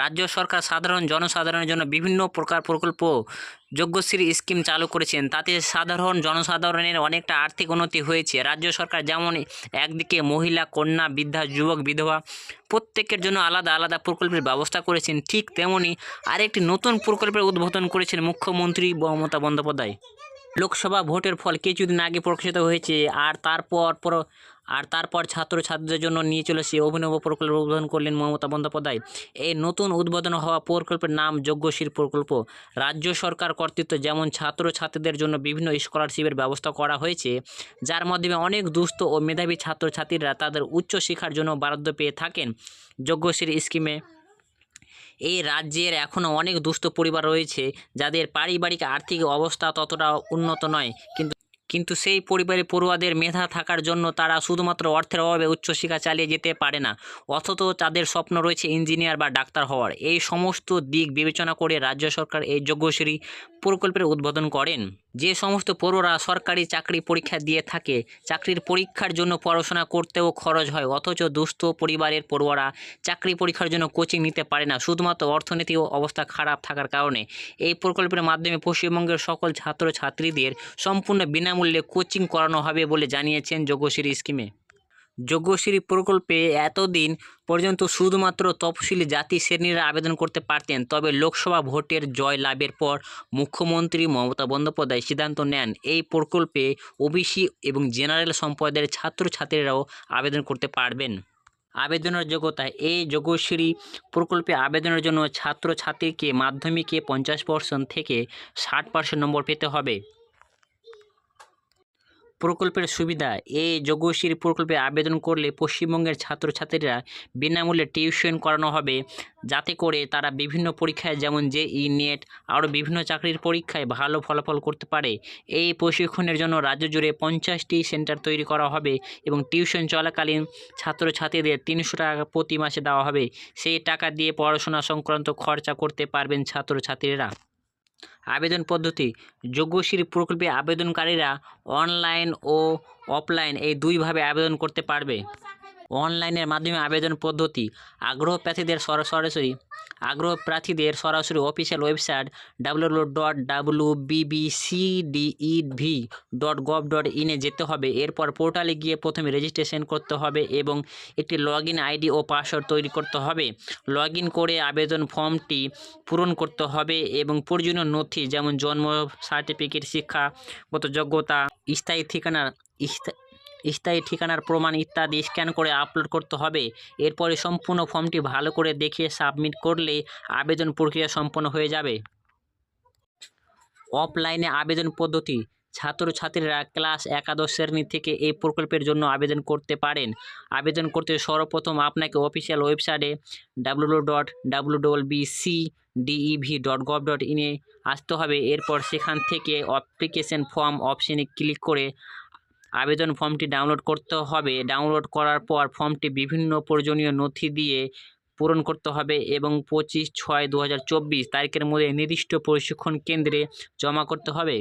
রাজ্য সরকার সাধারণ জনসাধারণের জন্য বিভিন্ন প্রকার প্রকল্প যোগ্যশ্রী স্কিম চালু করেছেন। তাতে সাধারণ জনসাধারণের অনেকটা আর্থিক উন্নতি হয়েছে। রাজ্য সরকার যেমন একদিকে মহিলা, কন্যা, বৃদ্ধা, যুবক, বিধবা প্রত্যেকের জন্য আলাদা আলাদা প্রকল্পের ব্যবস্থা করেছেন। ঠিক তেমনি আরেকটি নতুন প্রকল্পের উদ্বোধন করেছেন মুখ্যমন্ত্রী মমতা বন্দ্যোপাধ্যায়। লোকসভা ভোটের ফল কিছুদিন আগে প্রকাশিত হয়েছে, আর তারপর পর আর তারপর ছাত্রছাত্রীদের জন্য নিয়ে চলে চলেছে অভিনব প্রকল্প উদ্বোধন করলেন মমতা বন্দ্যোপাধ্যায়। এই নতুন উদ্বোধন হওয়া প্রকল্পের নাম যজ্ঞশ্রী প্রকল্প। রাজ্য সরকার কর্তৃত্ব যেমন ছাত্রছাত্রীদের জন্য বিভিন্ন স্কলারশিপের ব্যবস্থা করা হয়েছে, যার মাধ্যমে অনেক দুস্থ ও মেধাবী ছাত্রছাত্রীরা তাদের উচ্চশিক্ষার জন্য বরাদ্দ পেয়ে থাকেন যজ্ঞশ্রী স্কিমে। এই রাজ্যের এখনও অনেক দুস্থ পরিবার রয়েছে, যাদের পারিবারিক আর্থিক অবস্থা ততটা উন্নত নয়, কিন্তু কিন্তু সেই পরিবারে পড়ুয়াদের মেধা থাকার জন্য তারা শুধুমাত্র অর্থের অভাবে উচ্চশিক্ষা চালিয়ে যেতে পারে না, অথচ তাদের স্বপ্ন রয়েছে ইঞ্জিনিয়ার বা ডাক্তার হওয়ার। এই সমস্ত দিক বিবেচনা করে রাজ্য সরকার এই যজ্ঞশ্রী প্রকল্পের উদ্বোধন করেন। যে সমস্ত পড়ুয়ারা সরকারি চাকরি পরীক্ষা দিয়ে থাকে, চাকরির পরীক্ষার জন্য পড়াশোনা করতেও খরচ হয়, অথচ দুস্থ পরিবারের পড়ুয়ারা চাকরি পরীক্ষার জন্য কোচিং নিতে পারে না, শুধুমাত্র অর্থনীতি ও অবস্থা খারাপ থাকার কারণে। এই প্রকল্পের মাধ্যমে পশ্চিমবঙ্গের সকল ছাত্রছাত্রীদের সম্পূর্ণ বিনামূল্যে কোচিং করানো হবে বলে জানিয়েছেন যোগ্যশ্রী স্কিমে। যোগ্যশ্রী প্রকল্পে এতদিন পর্যন্ত শুধুমাত্র তফসিলি জাতি শ্রেণীরা আবেদন করতে পারতেন, তবে লোকসভা ভোটের জয় লাভের পর মুখ্যমন্ত্রী মমতা বন্দ্যোপাধ্যায় সিদ্ধান্ত নেন এই প্রকল্পে ওবিসি এবং জেনারেল সম্প্রদায়ের ছাত্রছাত্রীরাও আবেদন করতে পারবেন। আবেদনের যোগ্যতা, এই যোগ্যশ্রী প্রকল্পে আবেদনের জন্য ছাত্রছাত্রীকে মাধ্যমিকে পঞ্চাশ পার্সেন্ট থেকে ষাট পার্সেন্ট নম্বর পেতে হবে। প্রকল্পের সুবিধা। এই যোগ্যশ্রী প্রকল্পে আবেদন করলে পশ্চিমবঙ্গের ছাত্রছাত্রীরা বিনামূল্যে টিউশন করানো হবে। যাতে করে তারা বিভিন্ন পরীক্ষায় যেমন জেই নেট আরও বিভিন্ন চাকরির পরীক্ষায় ভালো ফলাফল করতে পারে। এই প্রশিক্ষণের জন্য রাজ্য জুড়ে পঞ্চাশটি সেন্টার তৈরি করা হবে এবং টিউশন চলাকালীন ছাত্রছাত্রীদের তিনশো টাকা প্রতি মাসে দেওয়া হবে। সেই টাকা দিয়ে পড়াশোনা সংক্রান্ত খরচা করতে পারবেন ছাত্রছাত্রীরা। আবেদন পদ্ধতি। যোগ্যশ্রী প্রকল্পে আবেদনকারীরা অনলাইন ও অফলাইন এই দুইভাবে আবেদন করতে পারবে। অনলাইনের মাধ্যমে আবেদন পদ্ধতি। আগ্রহ প্রার্থীদের সরা- সরাসরি, আগ্রহ প্রার্থীদের সরাসরি official website W dot W বিবিসিডিইভি dot gov dot ইনে যেতে হবে। এরপর পোর্টালে গিয়ে প্রথমে রেজিস্ট্রেশন করতে হবে এবং একটি লগ আইডি ও পাসওয়ার্ড তৈরি করতে হবে। লগ করে আবেদন ফর্মটি পূরণ করতে হবে এবং প্রয়োজনীয় নথি যেমন জন্ম সার্টিফিকেট শিক্ষাগত যোগ্যতা, স্থায়ী ঠিকানা স্থা- স্থায়ী ঠিকানার প্রমাণ ইত্যাদি স্ক্যান করে আপলোড করতে হবে। এরপরে সম্পূর্ণ ফর্মটি ভালো করে দেখিয়ে সাবমিট করলে আবেদন প্রক্রিয়া সম্পন্ন হয়ে যাবে। অফলাইনে আবেদন পদ্ধতি। ছাত্রছাত্রীরা ক্লাস একাদশ শ্রেণি থেকে এই প্রকল্পের জন্য আবেদন করতে পারেন। আবেদন করতে সর্বপ্রথম আপনাকে অফিসিয়াল ওয়েবসাইটে W dot double B C dot gov dot আসতে হবে। এরপর সেখান থেকে অ্যাপ্লিকেশন ফর্ম অপশনে ক্লিক করে আবেদন ফর্মটি ডাউনলোড করতে হবে। ডাউনলোড করার পর ফর্মটি বিভিন্ন প্রয়োজনীয় নথি দিয়ে পূরণ করতে হবে এবং পঁচিশ ছয় দু তারিখের মধ্যে নির্দিষ্ট প্রশিক্ষণ কেন্দ্রে জমা করতে হবে।